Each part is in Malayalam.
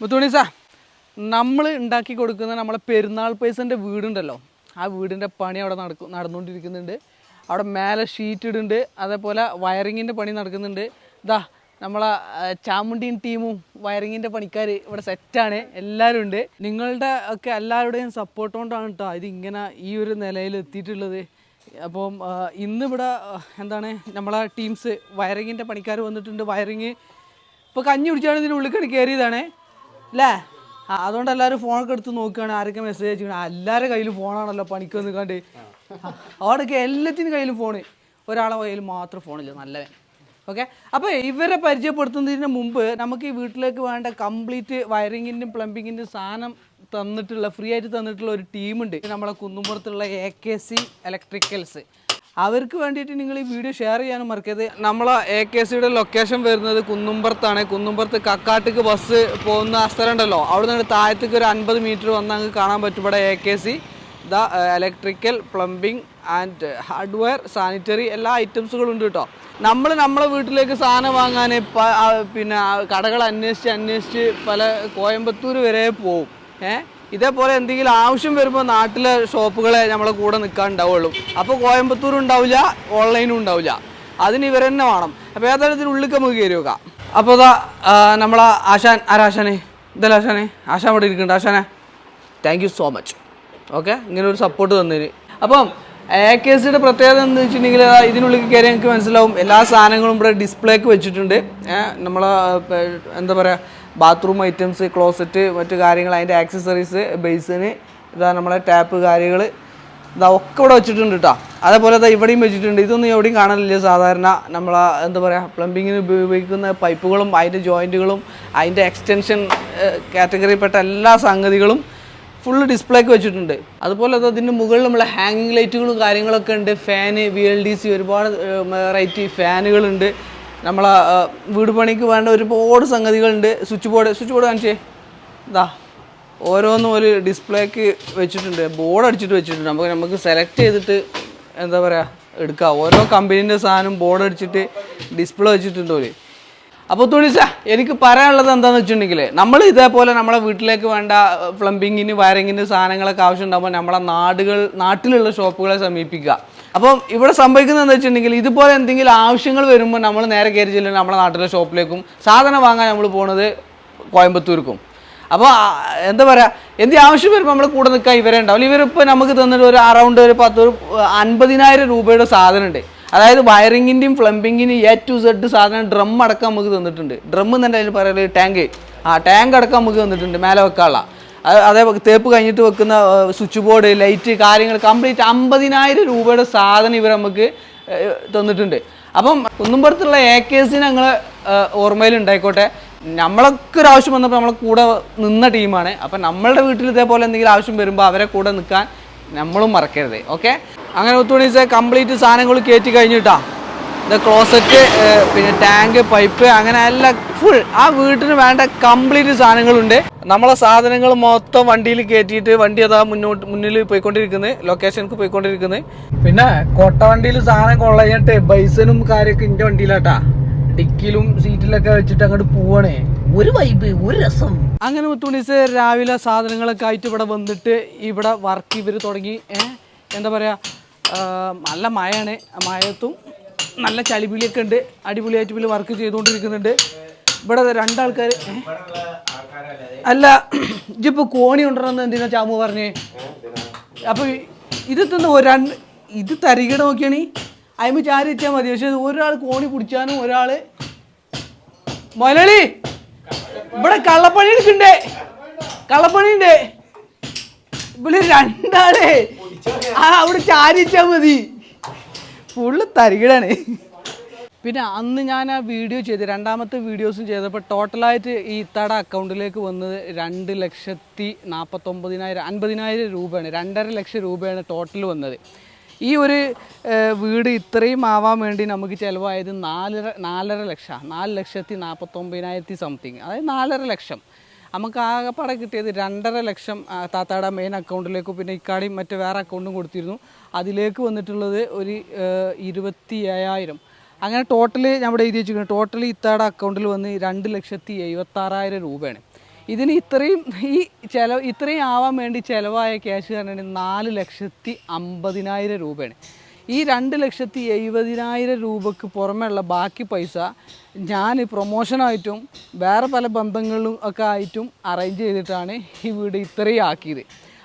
മുത്തുമണീസ നമ്മൾ ഉണ്ടാക്കി കൊടുക്കുന്ന നമ്മളെ പെരുന്നാൾ പൈസന്റെ വീടുണ്ടല്ലോ. ആ വീടിന്റെ പണി അവിടെ നടക്കും നടന്നുകൊണ്ടിരിക്കുന്നുണ്ട്. അവിടെ മേലെ ഷീറ്റ് ഇടുന്നുണ്ട്. അതേപോലെ വയറിങ്ങിന്റെ പണി നടക്കുന്നുണ്ട്. ഇതാ നമ്മളെ ചാമുണ്ടീൻ ടീമും വയറിങ്ങിന്റെ പണിക്കാർ ഇവിടെ സെറ്റാണ് എല്ലാവരും ഉണ്ട്. നിങ്ങളുടെ ഒക്കെ എല്ലാവരുടെയും സപ്പോർട്ട് കൊണ്ടാണ് കേട്ടോ ഇതിങ്ങനെ ഈ ഒരു നിലയിൽ എത്തിയിട്ടുള്ളത്. അപ്പം ഇന്നിവിടെ എന്താണ് നമ്മളെ ടീംസ് വയറിങ്ങിന്റെ പണിക്കാർ വന്നിട്ടുണ്ട്. വയറിങ് ഇപ്പോൾ കഞ്ഞി കുടിച്ചാണ് ഇതിന്റെ ഉള്ളിൽ കയറിയതാണേ. അല്ലേ ആ അതുകൊണ്ട് എല്ലാവരും ഫോണൊക്കെ എടുത്ത് നോക്കുകയാണ് ആരൊക്കെ മെസ്സേജ് അയച്ചിരിക്കണം? എല്ലാവരുടെ കയ്യിൽ ഫോണാണല്ലോ പണിക്ക് വന്ന് കണ്ട് അവിടെയൊക്കെ എല്ലാത്തിനും കയ്യിലും ഫോണ് ഒരാളെ കയ്യിൽ മാത്രം ഫോണില്ല നല്ലവൻ. ഓക്കെ അപ്പോൾ ഇവരെ പരിചയപ്പെടുത്തുന്നതിന് മുമ്പ് നമുക്ക് ഈ വീട്ടിലേക്ക് വേണ്ട കംപ്ലീറ്റ് വയറിങ്ങിന്റെയും പ്ലംബിങ്ങിന്റെയും സാധനം തന്നിട്ടുള്ള ഫ്രീ ആയിട്ട് തന്നിട്ടുള്ള ഒരു ടീമുണ്ട് നമ്മളെ കുന്നുംപുറത്തുള്ള എ കെ സി ഇലക്ട്രിക്കൽസ് അവർക്ക് വേണ്ടിയിട്ട് നിങ്ങൾ ഈ വീഡിയോ ഷെയർ ചെയ്യാനും മറക്കരുത്. നമ്മളെ എ കെ സിയുടെ ലൊക്കേഷൻ വരുന്നത് കുന്നുംപുറത്താണ്. കുന്നുംപുറത്ത് കക്കാട്ടിക്ക് ബസ് പോകുന്ന സ്ഥലം ഉണ്ടല്ലോ അവിടെ നിന്ന് താഴത്തേക്ക് ഒരു അൻപത് മീറ്റർ വന്നാൽ കാണാൻ പറ്റും. ഇവിടെ A K C the electrical plumbing and hardware sanitary എല്ലാ ഐറ്റംസുകളും ഉണ്ട് കേട്ടോ. നമ്മൾ നമ്മളെ വീട്ടിലേക്ക് സാധനം വാങ്ങാൻ പിന്നെ കടകൾ അന്വേഷിച്ച് അന്വേഷിച്ച് പല കോയമ്പത്തൂർ വരെ പോവും. ഏഹ് ഇതേപോലെ എന്തെങ്കിലും ആവശ്യം വരുമ്പോൾ നാട്ടിലെ ഷോപ്പുകളെ നമ്മളെ കൂടെ നിൽക്കാൻ ഉണ്ടാവുള്ളൂ അപ്പോൾ കോയമ്പത്തൂർ ഉണ്ടാവില്ല ഓൺലൈനും ഉണ്ടാവില്ല. അതിന് ഇവർ തന്നെ വേണം. അപ്പോൾ ഏതായാലും ഇതിനുള്ളിൽ നമുക്ക് കയറി വെക്കാം അപ്പോൾ അതാ നമ്മളെ ആശാൻ ആരാശാനെ ഇതല്ല ആശാനെ? ആശാൻ ഇവിടെ ഇരിക്കുന്നുണ്ട്. ആശാനെ thank you so much okay ഇങ്ങനെ ഒരു സപ്പോർട്ട് തന്നതിന്. അപ്പം എ കെ സിയുടെ പ്രത്യേകത എന്ന് വെച്ചിട്ടുണ്ടെങ്കിൽ ഇതിനുള്ളിൽ കയറി ഞങ്ങൾക്ക് മനസ്സിലാവും. എല്ലാ സാധനങ്ങളും ഇവിടെ ഡിസ്പ്ലേക്ക് വെച്ചിട്ടുണ്ട്. നമ്മളെ എന്താ പറയുക ബാത്റൂം ഐറ്റംസ് ക്ലോസറ്റ് മറ്റു കാര്യങ്ങൾ അതിന്റെ ആക്സസറീസ് ബേസിന് ഇതാ നമ്മളെ ടാപ്പ് കാര്യങ്ങൾ ഇതാ ഒക്കെ ഇവിടെ വെച്ചിട്ടുണ്ട് കേട്ടോ അതേപോലെ ഇതാ ഇവിടെയും വെച്ചിട്ടുണ്ട്. ഇതൊന്നും എവിടെയും കാണാനില്ല സാധാരണ നമ്മൾ എന്താ പറയുക പ്ലംബിങ്ങിന് ഉപയോഗിക്കുന്ന പൈപ്പുകളും അതിന്റെ ജോയിന്റുകളും അതിന്റെ എക്സ്റ്റൻഷൻ കാറ്റഗറിയിൽപ്പെട്ട എല്ലാ സംഗതികളും ഫുള്ള് ഡിസ്പ്ലേക്ക് വെച്ചിട്ടുണ്ട്. അതുപോലെ അത് അതിന്റെ മുകളിൽ നമ്മളെ ഹാങ്ങിങ് ലൈറ്റുകളും കാര്യങ്ങളൊക്കെ ഉണ്ട്. Fan V L D C ഒരുപാട് വെറൈറ്റി ഫാനുകളുണ്ട് നമ്മളെ വീട് പണിക്ക് വേണ്ട ഒരുപാട് സംഗതികളുണ്ട്. സ്വിച്ച് ബോർഡ് സ്വിച്ച് ബോർഡ് കാണിച്ചേ. ഇതാ ഓരോന്നും ഒരു ഡിസ്പ്ലേക്ക് വെച്ചിട്ടുണ്ട്. ബോർഡ് അടിച്ചിട്ട് വെച്ചിട്ടുണ്ട്. നമുക്ക് നമുക്ക് സെലക്ട് ചെയ്തിട്ട് എന്താ പറയുക എടുക്കാം. ഓരോ കമ്പനീന്റെ സാധനം ബോർഡ് അടിച്ചിട്ട് ഡിസ്പ്ലേ വെച്ചിട്ടുണ്ട് ഒരു അപ്പോൾ തുണിസ എനിക്ക് പറയാനുള്ളത് എന്താണെന്ന് വെച്ചിട്ടുണ്ടെങ്കിൽ നമ്മൾ ഇതേപോലെ നമ്മളെ വീട്ടിലേക്ക് വേണ്ട പ്ലംബിങ്ങിന് വയറിങ്ങിന് സാധനങ്ങളൊക്കെ ആവശ്യം ഉണ്ടാകുമ്പോൾ നമ്മളെ നാടുകൾ നാട്ടിലുള്ള ഷോപ്പുകളെ സമീപിക്കുക. അപ്പം ഇവിടെ സംഭവിക്കുന്നത് എന്താ വെച്ചിട്ടുണ്ടെങ്കിൽ ഇതുപോലെ എന്തെങ്കിലും ആവശ്യങ്ങൾ വരുമ്പോൾ നമ്മൾ നേരെ കയറി ചെല്ലുന്നത് നമ്മുടെ നാട്ടിലെ ഷോപ്പിലേക്കും സാധനം വാങ്ങാൻ നമ്മൾ പോകുന്നത് കോയമ്പത്തൂർക്കും. അപ്പോൾ എന്താ പറയുക എന്ത് ആവശ്യം വരുമ്പോൾ നമ്മൾ കൂടെ നിൽക്കാൻ ഇവരെ ഉണ്ടാവില്ല. ഇവരിപ്പോൾ നമുക്ക് തന്നിട്ട് ഒരു അറൗണ്ട് ഒരു പത്ത് ഒരു അൻപതിനായിരം രൂപയുടെ സാധനം ഉണ്ട് അതായത് വയറിങ്ങിന്റെയും പ്ലംബിങ്ങിന്റെയും എ ടു സെഡ് സാധനം ഡ്രം അടക്കം നമുക്ക് തന്നിട്ടുണ്ട്. ഡ്രം അതിൽ പറയുന്നത് ടാങ്ക് ആ ടാങ്ക് അടക്കം നമുക്ക് തന്നിട്ടുണ്ട് മേലെ വെക്കാനുള്ള. അത് തേപ്പ് കഴിഞ്ഞിട്ട് വെക്കുന്ന സ്വിച്ച് ബോർഡ് ലൈറ്റ് കാര്യങ്ങൾ കംപ്ലീറ്റ് അമ്പതിനായിരം രൂപയുടെ സാധനം ഇവർ നമുക്ക് തന്നിട്ടുണ്ട്. അപ്പം കുന്നുംപുറത്തുള്ള എ കെ കേസിന് ഞങ്ങൾ ഓർമ്മയിൽ ഉണ്ടായിക്കോട്ടെ. നമ്മളൊക്കെ ഒരു ആവശ്യം വന്നപ്പോൾ നമ്മളെ കൂടെ നിന്ന ടീമാണ് അപ്പം നമ്മളുടെ വീട്ടിൽ ഇതേപോലെ എന്തെങ്കിലും ആവശ്യം വരുമ്പോൾ അവരെ കൂടെ നിൽക്കാൻ നമ്മളും മറക്കരുത്. ഓക്കെ അങ്ങനെ ഒത്തുണീസ് കംപ്ലീറ്റ് സാധനങ്ങൾ കയറ്റി കഴിഞ്ഞിട്ടാ. ഇത് ക്ലോസറ്റ് പിന്നെ ടാങ്ക് പൈപ്പ് അങ്ങനെ എല്ലാം ഫുൾ ആ വീട്ടിന് വേണ്ട കംപ്ലീറ്റ് സാധനങ്ങളുണ്ട്. നമ്മളെ സാധനങ്ങൾ മൊത്തം വണ്ടിയിൽ കയറ്റിയിട്ട് വണ്ടി അതാ മുന്നോട്ട് മുന്നിൽ പോയിക്കൊണ്ടിരിക്കുന്നത് ലൊക്കേഷനിലേക്ക് പോയിക്കൊണ്ടിരിക്കുന്നത് പിന്നെ കൊട്ട വണ്ടിയിൽ സാധനം കൊള്ളഞ്ഞിട്ട് ബൈസനും കാര്യമൊക്കെ ഇന്റെ വണ്ടിയിലാട്ടാ. ഡിക്കിലും സീറ്റിലൊക്കെ വെച്ചിട്ട് അങ്ങോട്ട് പോവണേ. ഒരു വൈബ് ഒരു രസം. അങ്ങനെ മുത്തുണീസ് രാവിലെ സാധനങ്ങളൊക്കെ ആയിട്ട് ഇവിടെ വന്നിട്ട് ഇവിടെ വർക്ക് ഇവർ തുടങ്ങി. എന്താ പറയാ നല്ല മഴയാണ്. ആ മഴയത്തും നല്ല ചളിപിളിയൊക്കെ ഉണ്ട്. അടിപൊളിയായിട്ട് പുള്ളി വർക്ക് ചെയ്തുകൊണ്ടിരിക്കുന്നുണ്ട്. ഇവിടെ രണ്ടാൾക്കാർ? അല്ല ഇജിപ്പോ കോണി ഉണ്ടെന്ന് എന്തിനാ ചാമു പറഞ്ഞേ? അപ്പൊ ഇത് തന്നെ രണ്ട് ഇത് തരികട നോക്കിയാണീ. അതിന് ചാരി വെച്ചാൽ മതി. പക്ഷെ ഒരാൾ കോണി പിടിച്ചാനും ഒരാൾ മലയാളി ഇവിടെ കള്ളപ്പണി എടുക്കണ്ടേ? കള്ളപ്പണി ഉണ്ട്. ഇവിടെ രണ്ടാളേ. ആ അവിടെ ചാരിച്ചാ മതി. ഫുള്ള് തരികിടാണ്. പിന്നെ അന്ന് ഞാൻ ആ വീഡിയോ ചെയ്ത് രണ്ടാമത്തെ വീഡിയോസും ചെയ്തപ്പോൾ ടോട്ടലായിട്ട് ഈ ഇത്തട അക്കൗണ്ടിലേക്ക് വന്നത് രണ്ട് ലക്ഷത്തി നാൽപ്പത്തൊമ്പതിനായിരം അൻപതിനായിരം രൂപയാണ്. രണ്ടര ലക്ഷം രൂപയാണ് ടോട്ടൽ വന്നത്. ഈ ഒരു വീട് ഇത്രയും ആവാൻ വേണ്ടി നമുക്ക് ചിലവായത് നാലര നാലര ലക്ഷമാണ് നാല് ലക്ഷത്തി നാൽപ്പത്തൊമ്പതിനായിരത്തി സംതിങ് അതായത് നാലര ലക്ഷം. നമുക്ക് ആകെപ്പാടെ കിട്ടിയത് രണ്ടര ലക്ഷം താത്താട മെയിൻ അക്കൗണ്ടിലേക്കും പിന്നെ ഇക്കാടിയും മറ്റു വേറെ അക്കൗണ്ടും കൊടുത്തിരുന്നു. അതിലേക്ക് വന്നിട്ടുള്ളത് ഒരു ഇരുപത്തി ഏഴായിരം അങ്ങനെ ടോട്ടൽ നമ്മുടെ എഴുതി വെച്ചിരിക്കുന്നത് ടോട്ടൽ ഇത്താടെ അക്കൗണ്ടിൽ വന്ന് രണ്ട് ലക്ഷത്തി എഴുപത്താറായിരം രൂപയാണ്. ഇതിന് ഇത്രയും ഈ ചിലവ് ഇത്രയും ആവാൻ വേണ്ടി ചിലവായ ക്യാഷ് കാരണം നാല് ലക്ഷത്തി അമ്പതിനായിരം രൂപയാണ്. ഈ രണ്ട് ലക്ഷത്തി എഴുപതിനായിരം രൂപക്ക് പുറമെയുള്ള ബാക്കി പൈസ ഞാൻ പ്രൊമോഷനായിട്ടും വേറെ പല ബന്ധങ്ങളും ഒക്കെ ആയിട്ടും അറേഞ്ച് ചെയ്തിട്ടാണ് ഈ വീട് ഇത്രയും ആക്കിയത്.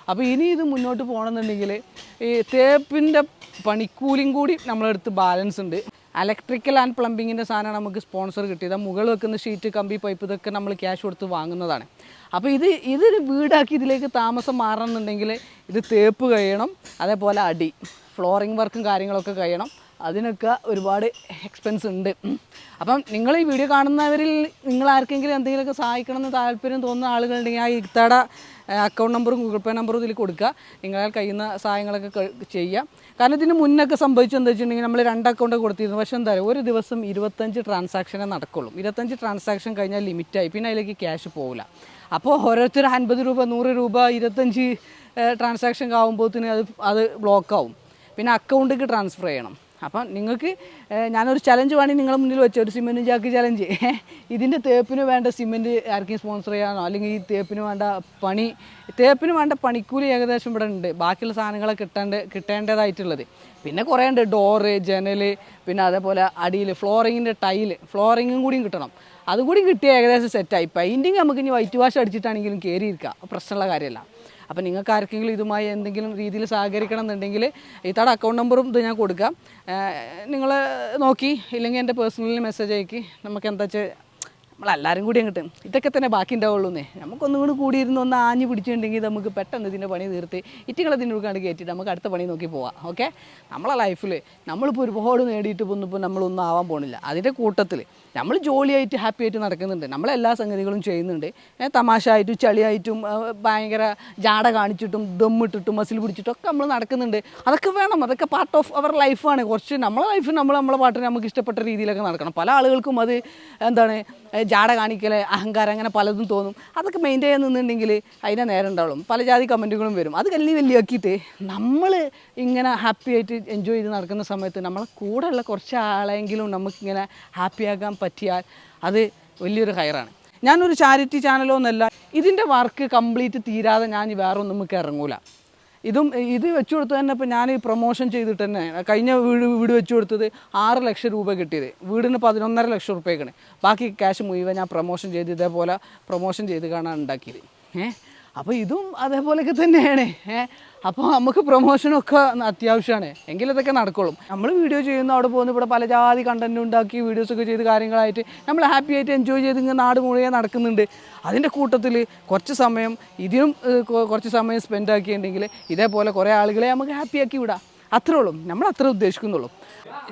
അപ്പോൾ ഇനി ഇത് മുന്നോട്ട് പോകണമെന്നുണ്ടെങ്കിൽ ഈ തേപ്പിന്റെ പണിക്കൂലിയും കൂടി നമ്മളെടുത്ത് ബാലൻസ് ഉണ്ട്. ഇലക്ട്രിക്കൽ ആൻഡ് പ്ലംബിങ്ങിന്റെ സാധനമാണ് നമുക്ക് സ്പോൺസർ കിട്ടിയത്. മുകളിൽ വെക്കുന്ന ഷീറ്റ് കമ്പി പൈപ്പ് ഇതൊക്കെ നമ്മൾ ക്യാഷ് കൊടുത്ത് വാങ്ങുന്നതാണ്. അപ്പോൾ ഇത് ഇതൊരു വീടാക്കി ഇതിലേക്ക് താമസം മാറണമെന്നുണ്ടെങ്കിൽ ഇത് തേപ്പ് കഴിയണം അതേപോലെ അടി ഫ്ലോറിംഗ് വർക്കും കാര്യങ്ങളൊക്കെ കഴിയണം. അതിനൊക്കെ ഒരുപാട് എക്സ്പെൻസ് ഉണ്ട്. അപ്പം നിങ്ങൾ ഈ വീഡിയോ കാണുന്നവരിൽ നിങ്ങൾ ആർക്കെങ്കിലും എന്തെങ്കിലുമൊക്കെ സഹായിക്കണമെന്ന് താല്പര്യം തോന്നുന്ന ആളുകളുണ്ടെങ്കിൽ ആ ഇത്തട അക്കൗണ്ട് നമ്പറും ഗൂഗിൾ പേ നമ്പറും ഇതിൽ കൊടുക്കുക. നിങ്ങളാൽ കഴിയുന്ന സഹായങ്ങളൊക്കെ ചെയ്യാം. കാരണം ഇതിന് മുന്നൊക്കെ സംഭവിച്ചത് എന്താ വെച്ചിട്ടുണ്ടെങ്കിൽ നമ്മൾ രണ്ട് അക്കൗണ്ട് കൊടുത്തിരുന്നു. പക്ഷേ എന്താ ഒരു ദിവസം ഇരുപത്തഞ്ച് ട്രാൻസാക്ഷനെ നടക്കുള്ളൂ. ഇരുപത്തഞ്ച് ട്രാൻസാക്ഷൻ കഴിഞ്ഞാൽ ലിമിറ്റായി പിന്നെ അതിലേക്ക് ക്യാഷ് പോകില്ല അപ്പോൾ ഓരോരുത്തർ അൻപത് രൂപ നൂറ് രൂപ ഇരുപത്തഞ്ച് ട്രാൻസാക്ഷൻ ആകുമ്പോഴത്തേന് അത് അത് ബ്ലോക്കാവും പിന്നെ അക്കൗണ്ടിലേക്ക് ട്രാൻസ്ഫർ ചെയ്യണം. അപ്പം നിങ്ങൾക്ക് ഞാനൊരു ചലഞ്ച് വേണമെങ്കിൽ നിങ്ങളുടെ മുന്നിൽ വെച്ച ഒരു സിമെന്റ് ചാക്ക് ചലഞ്ച് ഇതിന്റെ തേപ്പിന് വേണ്ട സിമെന്റ് ആർക്കും സ്പോൺസർ ചെയ്യാനോ? അല്ലെങ്കിൽ ഈ തേപ്പിന് വേണ്ട പണി തേപ്പിന് വേണ്ട പണിക്കൂലി ഏകദേശം ഇവിടെ ഉണ്ട്. ബാക്കിയുള്ള സാധനങ്ങളെ കിട്ടേണ്ട കിട്ടേണ്ടതായിട്ടുള്ളത്. പിന്നെ കുറേ ഉണ്ട്. ഡോറ് ജനൽ പിന്നെ അതേപോലെ അടിയിൽ ഫ്ലോറിങ്ങിന്റെ ടൈൽ ഫ്ലോറിങ്ങും കൂടിയും കിട്ടണം. അതുകൂടി കിട്ടിയ ഏകദേശം സെറ്റായി പെയിന്റിങ് നമുക്ക് ഇനി വൈറ്റ് വാഷ് അടിച്ചിട്ടാണെങ്കിലും കയറിയിരിക്കുക പ്രശ്നമുള്ള കാര്യമല്ല. അപ്പോൾ നിങ്ങൾക്ക് ആർക്കെങ്കിലും ഇതുമായി എന്തെങ്കിലും രീതിയിൽ സഹകരിക്കണം എന്നുണ്ടെങ്കിൽ ഇത്തടെ അക്കൗണ്ട് നമ്പറും ഇത് ഞാൻ കൊടുക്കാം. നിങ്ങൾ നോക്കി ഇല്ലെങ്കിൽ എന്റെ പേഴ്സണലി മെസ്സേജ് അയക്കി. നമുക്ക് എന്താ വെച്ചാൽ നമ്മളെല്ലാവരും കൂടി അങ്ങോട്ട് ഇതൊക്കെ തന്നെ ബാക്കി ഉണ്ടാവുള്ളൂന്നേ. നമുക്കൊന്നും കൂടി കൂടിയിരുന്ന് ഒന്ന് ആഞ്ഞു പിടിച്ചിട്ടുണ്ടെങ്കിൽ നമുക്ക് പെട്ടെന്ന് ഇതിന്റെ പണി തീർത്ത് ഇറ്റികളെ ഇതിന്റെ ഉൾക്കാണ്ട് കയറ്റിയിട്ട് നമുക്ക് അടുത്ത പണി നോക്കി പോവാം ഓക്കെ നമ്മളെ ലൈഫിൽ നമ്മളിപ്പോൾ ഒരുപാട് നേടിയിട്ട് പോകുന്നപ്പോൾ നമ്മളൊന്നും ആവാൻ പോണില്ല. അതിന്റെ കൂട്ടത്തിൽ നമ്മൾ ജോലിയായിട്ട് ഹാപ്പി ആയിട്ട് നടക്കുന്നുണ്ട്. നമ്മളെല്ലാ സംഗതികളും ചെയ്യുന്നുണ്ട്. തമാശ ആയിട്ടും ചളിയായിട്ടും ഭയങ്കര ജാട കാണിച്ചിട്ടും ദമ്മിട്ടിട്ടും മസിൽ പിടിച്ചിട്ടും ഒക്കെ നമ്മൾ നടക്കുന്നുണ്ട്. അതൊക്കെ വേണം. അതൊക്കെ പാർട്ട് ഓഫ് അവർ ലൈഫാണ് കുറച്ച് നമ്മളെ ലൈഫ് നമ്മൾ നമ്മളെ പാട്ടിന് നമുക്ക് ഇഷ്ടപ്പെട്ട രീതിയിലൊക്കെ നടക്കണം. പല ആളുകൾക്കും അത് എന്താണ് ജാട കാണിക്കൽ അഹങ്കാരം അങ്ങനെ പലതും തോന്നും. അതൊക്കെ മെയിന്റെയിൻ ചെയ്യാൻ നിന്നുണ്ടെങ്കിൽ അതിനെ നേരം ഉണ്ടാവും പല ജാതി കമന്റുകളും വരും. അത് കല്ലി വലിയാക്കിയിട്ട് നമ്മൾ ഇങ്ങനെ ഹാപ്പി ആയിട്ട് എൻജോയ് ചെയ്ത് നടക്കുന്ന സമയത്ത് നമ്മളെ കൂടെയുള്ള കുറച്ച് ആളെങ്കിലും നമുക്കിങ്ങനെ ഹാപ്പിയാക്കാൻ പറ്റിയാൽ അത് വലിയൊരു ഹയറാണ് ഞാനൊരു ചാരിറ്റി ചാനലോ എന്നല്ല ഇതിന്റെ വർക്ക് കംപ്ലീറ്റ് തീരാതെ ഞാൻ വേറൊന്നും നമുക്ക് ഇറങ്ങൂല. ഇതും ഇത് വെച്ചു കൊടുത്തു തന്നെ ഇപ്പോൾ ഞാൻ ഈ പ്രൊമോഷൻ ചെയ്തിട്ട് തന്നെ കഴിഞ്ഞ വീട് വീട് വെച്ചു കൊടുത്തത് ആറ് ലക്ഷം രൂപ കിട്ടിയത്. വീടിന് പതിനൊന്നര ലക്ഷം റുപ്യക്കാണ് ബാക്കി ക്യാഷ് മുഴുവൻ ഞാൻ പ്രൊമോഷൻ ചെയ്ത് ഇതേപോലെ പ്രൊമോഷൻ ചെയ്ത് കാണാൻ ഉണ്ടാക്കിയത്. ഏ? അപ്പോൾ ഇതും അതേപോലെയൊക്കെ തന്നെയാണ്. അപ്പോൾ നമുക്ക് പ്രൊമോഷനൊക്കെ അത്യാവശ്യമാണ്. എങ്കിലും ഇതൊക്കെ നടക്കുള്ളൂ. നമ്മൾ വീഡിയോ ചെയ്യുന്ന അവിടെ പോകുന്ന ഇവിടെ പല ജാതി കണ്ടന്റ് ഉണ്ടാക്കി വീഡിയോസൊക്കെ ചെയ്ത് കാര്യങ്ങളായിട്ട് നമ്മൾ ഹാപ്പി ആയിട്ട് എൻജോയ് ചെയ്ത് ഇങ്ങനെ നാട് മുഴുവൻ നടക്കുന്നുണ്ട്. അതിന്റെ കൂട്ടത്തിൽ കുറച്ച് സമയം ഇതിനും കുറച്ച് സമയം സ്പെൻഡ് ആക്കിയിട്ടുണ്ടെങ്കിൽ ഇതേപോലെ കുറേ ആളുകളെ നമുക്ക് ഹാപ്പി ആക്കി വിടാം. അത്രേ ഉള്ളൂ. നമ്മൾ അത്ര ഉദ്ദേശിക്കുന്നുള്ളൂ.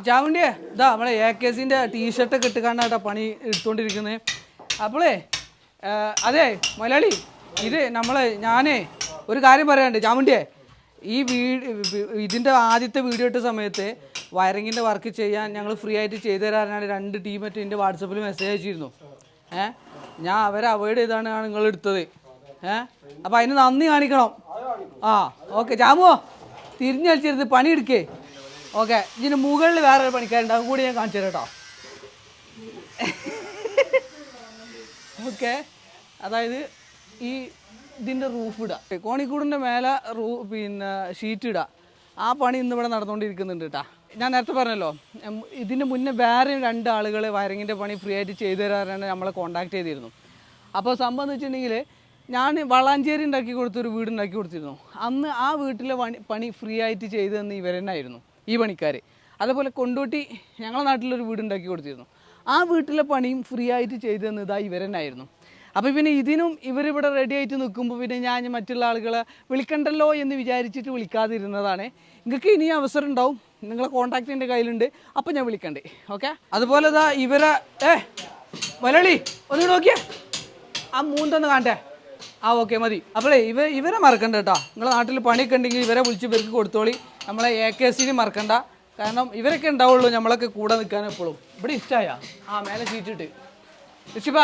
ചാവണ്ടിയെ ഇതാ നമ്മളെ എ കെ സിന്റെ ടീഷർട്ടൊക്കെ ഇട്ടുകാണ്ടാട്ടോ പണി എടുത്തുകൊണ്ടിരിക്കുന്നത് അപ്പോളേ അതെ മലയാളി ഇത് നമ്മൾ ഞാനേ ഒരു കാര്യം പറയാണ്ട് ചാമുണ്ടിയെ ഈ വീട് ഇതിന്റെ ആദ്യത്തെ വീഡിയോ ഇട്ട സമയത്ത് വയറിങ്ങിന്റെ വർക്ക് ചെയ്യാൻ ഞങ്ങൾ ഫ്രീ ആയിട്ട് ചെയ്തു തരാനാണ് രണ്ട് ടീമറ്റ് എന്റെ വാട്സപ്പിൽ മെസ്സേജ് അയച്ചിരുന്നു. ഏ? ഞാൻ അവരെ അവോയ്ഡ് ചെയ്താണ് നിങ്ങൾ എടുത്തത്. ഏ? അപ്പം അതിന് നന്ദി കാണിക്കണം. ആ ഓക്കെ. ജാമുവോ തിരിഞ്ഞടിച്ചിരുന്ന് പണിയെടുക്കേ. ഓക്കെ. ഇതിന് മുകളിൽ വേറെ ഒരു പണിക്കാരുണ്ട്. അതും കൂടി ഞാൻ കാണിച്ചു തരാം കേട്ടോ. ഓക്കെ. അതായത് ഈ ഇതിന്റെ റൂഫ് ഇടുക കോണിക്കൂടിന്റെ മേലെ റൂ പിന്നെ ഷീറ്റ് ഇടുക ആ പണി ഇന്ന് ഇവിടെ നടന്നുകൊണ്ടിരിക്കുന്നുണ്ട് കേട്ടാ ഞാൻ നേരത്തെ പറഞ്ഞല്ലോ ഇതിന് മുന്നേ വേറെ രണ്ട് ആളുകൾ വയറിങ്ങിന്റെ പണി ഫ്രീ ആയിട്ട് ചെയ്തു തരാറാണ് നമ്മളെ കോൺടാക്ട് ചെയ്തിരുന്നു. അപ്പോൾ സംഭവം എന്ന് വെച്ചിട്ടുണ്ടെങ്കിൽ ഞാൻ വളാഞ്ചേരി ഉണ്ടാക്കി കൊടുത്തൊരു വീട് ഉണ്ടാക്കി കൊടുത്തിരുന്നു. അന്ന് ആ വീട്ടിലെ പണി പണി ഫ്രീ ആയിട്ട് ചെയ്തു തന്ന ഇവർ തന്നെയായിരുന്നു ഈ പണിക്കാർ അതേപോലെ കൊണ്ടോട്ടി ഞങ്ങളുടെ നാട്ടിലൊരു വീട് ഉണ്ടാക്കി കൊടുത്തിരുന്നു. ആ വീട്ടിലെ പണിയും ഫ്രീ ആയിട്ട് ചെയ്തു തന്നത് തന്നെയായിരുന്നു അപ്പോൾ പിന്നെ ഇതിനും ഇവരിവിടെ റെഡി ആയിട്ട് നിൽക്കുമ്പോൾ പിന്നെ ഞാൻ മറ്റുള്ള ആളുകളെ വിളിക്കണ്ടല്ലോ എന്ന് വിചാരിച്ചിട്ട് വിളിക്കാതിരുന്നതാണ്. നിങ്ങൾക്ക് ഇനി അവസരം ഉണ്ടാവും. നിങ്ങളെ കോൺടാക്റ്റ് എന്റെ കയ്യിലുണ്ട്. അപ്പോൾ ഞാൻ വിളിക്കണ്ടേ. ഓക്കെ അതുപോലെ ഇതാ ഇവരെ ഏ മലയാളി ഒന്ന് നോക്കിയേ. ആ മൂന്നൊന്ന് കാണട്ടെ. ആ ഓക്കെ മതി. അപ്പോളേ ഇവ ഇവരെ മറക്കണ്ട കേട്ടോ. നിങ്ങളെ നാട്ടിൽ പണിയൊക്കെ ഉണ്ടെങ്കിൽ ഇവരെ വിളിച്ച് ഇവർക്ക് കൊടുത്തോളി. നമ്മളെ എ കെ സിന് മറക്കണ്ട. കാരണം ഇവരൊക്കെ ഉണ്ടാവുള്ളൂ നമ്മളൊക്കെ കൂടെ നിൽക്കാൻ എപ്പോഴും. ഇവിടെ ഇഷ്ടമായ ആ മേലെ സീറ്റിട്ട് ഋഷിപ്പ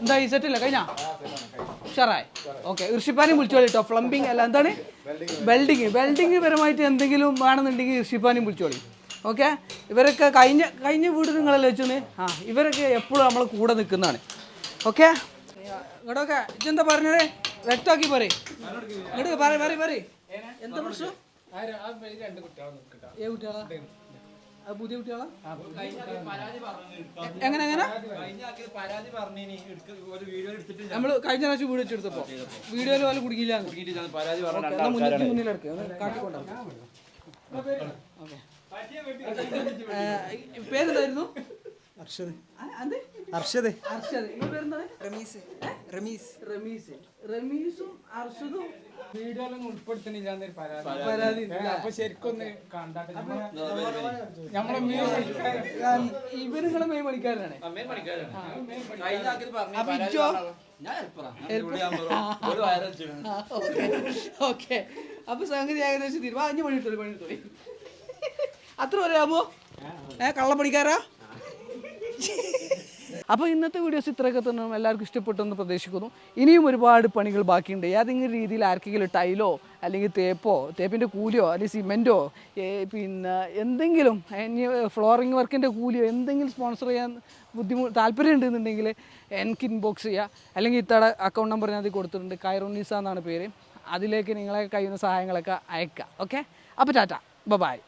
എന്താ ഈ സെറ്റില്ല കഴിഞ്ഞാ? ഉഷാറായി. ഓക്കെ ഋഷിപ്പാനെ വിളിച്ചു കേട്ടോ. പ്ലംബിങ് അല്ല എന്താണ്? വെൽഡിങ് വെൽഡിങ് പരമായിട്ട് എന്തെങ്കിലും വേണമെന്നുണ്ടെങ്കിൽ ഋഷിപ്പാനെയും വിളിച്ചോളി. ഓക്കെ ഇവരൊക്കെ കഴിഞ്ഞ കഴിഞ്ഞ വീട് നിങ്ങളല്ലേ വെച്ചെന്ന്? ആ ഇവരൊക്കെ എപ്പോഴും നമ്മൾ കൂടെ നിൽക്കുന്നതാണ്. ഓക്കെ ഇങ്ങോട്ടൊക്കെ ഇതെന്താ പറഞ്ഞത്? വ്യക്തമാക്കി പറയും. ഇങ്ങോട്ട് പറയും പറയും പറ എന്താ പ്രശ്നം? ഏ കുട്ടികളാ പുതിയ കുട്ടികളാ? എങ്ങനെ എങ്ങനെ? നമ്മൾ കഴിഞ്ഞ പ്രാവശ്യം വീഡിയോ വെച്ചെടുത്തപ്പോ. വീഡിയോയിൽ പോലെ കുടുങ്ങിയില്ല പരാതി മുന്നിൽ മുന്നിലെടുക്ക് ഒന്ന് കാട്ടിക്കൊണ്ടോ പേരെന്തായിരുന്നു? അർഷദ്? അർഷദ്. റമീസ്. റമീസ്. റമീസും അർഷദും വീഡിയോയിലൊന്നും ഉൾപ്പെടുത്തണില്ല എന്നൊരു പരാതി. പരാതി. അപ്പൊ ശരിക്കൊന്ന് കണ്ടാട്ടെ. നമ്മളെ ഇവർ നിങ്ങളെ മെയിൻ പണിക്കാരനാണ്. അപ്പൊ ഇജ്ജോ? ഓക്കെ. അപ്പൊ സംഗതി ഏകദേശം തീരുമാനം അഞ്ചു മണി പണി എടുത്തോളി അത്ര പറയാമോ ഏ കള്ളപ്പണിക്കാരാ? അപ്പോൾ ഇന്നത്തെ വീഡിയോസ് ഇത്രയൊക്കെ തന്നെ എല്ലാവർക്കും ഇഷ്ടപ്പെട്ടെന്ന് പ്രതീക്ഷിക്കുന്നു. ഇനിയും ഒരുപാട് പണികൾ ബാക്കിയുണ്ട്. ഏതെങ്കിലും രീതിയിൽ ആർക്കെങ്കിലും ടൈലോ അല്ലെങ്കിൽ തേപ്പോ തേപ്പിന്റെ കൂലിയോ അല്ലെങ്കിൽ സിമെന്റോ പിന്നെ എന്തെങ്കിലും ഫ്ലോറിങ് വർക്കിന്റെ കൂലിയോ എന്തെങ്കിലും സ്പോൺസർ ചെയ്യാൻ ബുദ്ധിമുട്ട് താല്പര്യം ഉണ്ടെന്നുണ്ടെങ്കിൽ എനിക്ക് ഇൻബോക്സ് ചെയ്യുക അല്ലെങ്കിൽ ഇത്തടെ അക്കൗണ്ട് നമ്പർ ഞാൻ അതിൽ കൊടുത്തിട്ടുണ്ട്. കൈറോണീസ എന്നാണ് പേര്. അതിലേക്ക് നിങ്ങളെ കഴിയുന്ന സഹായങ്ങളൊക്കെ അയക്കുക ഓക്കെ? അപ്പോൾ ടാറ്റ. ബൈ.